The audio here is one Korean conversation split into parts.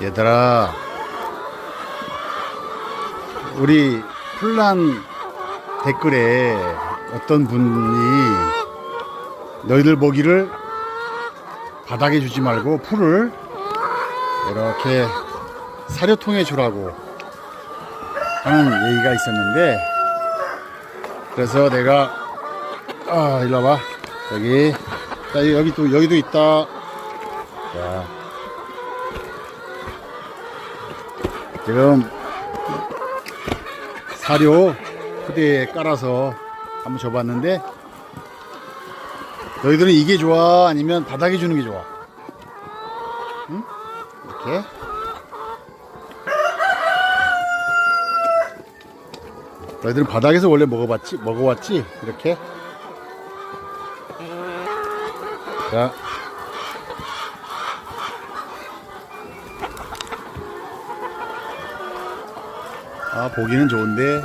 얘들아, 우리 풀란 댓글에 어떤 분이 너희들 먹이를 바닥에 주지 말고 풀을 이렇게 사료통에 주라고 하는 얘기가 있었는데 그래서 내가 아 일로 와봐. 여기. 자 여기 또 여기도 있다. 자 지금 사료 푸대에 깔아서 한번 줘봤는데 너희들은 이게 좋아? 아니면 바닥에 주는 게 좋아? 응? 이렇게. 너희들은 바닥에서 원래 먹어봤지? 먹어왔지? 이렇게. 자 아, 보기는 좋은데.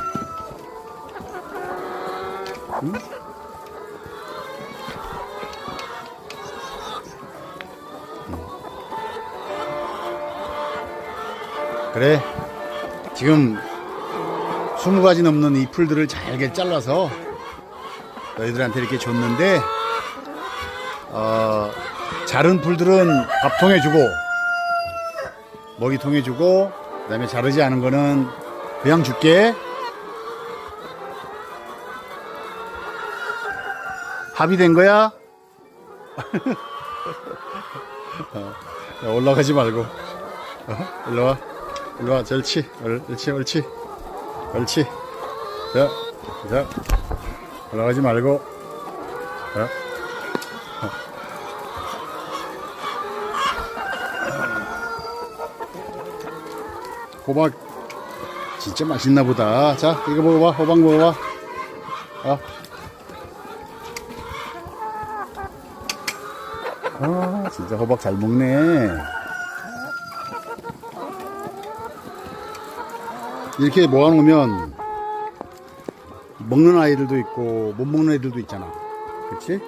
응? 그래. 지금 20가지 넘는 이 풀들을 잘게 잘라서 너희들한테 이렇게 줬는데, 어, 자른 풀들은 밥통에 주고, 먹이통에 주고, 그 다음에 자르지 않은 거는 그냥 줄게. 합의된 거야? 어, 야, 올라가지 말고. 어, 일로 와. 일로 와. 옳- 옳지, 옳지. 옳지. 자, 자. 올라가지 말고. 자. 호박 진짜 맛있나 보다. 자, 이거 먹어봐. 호박 먹어봐. 아. 아, 진짜 호박 잘 먹네. 이렇게 모아놓으면 먹는 아이들도 있고 못 먹는 애들도 있잖아. 그치?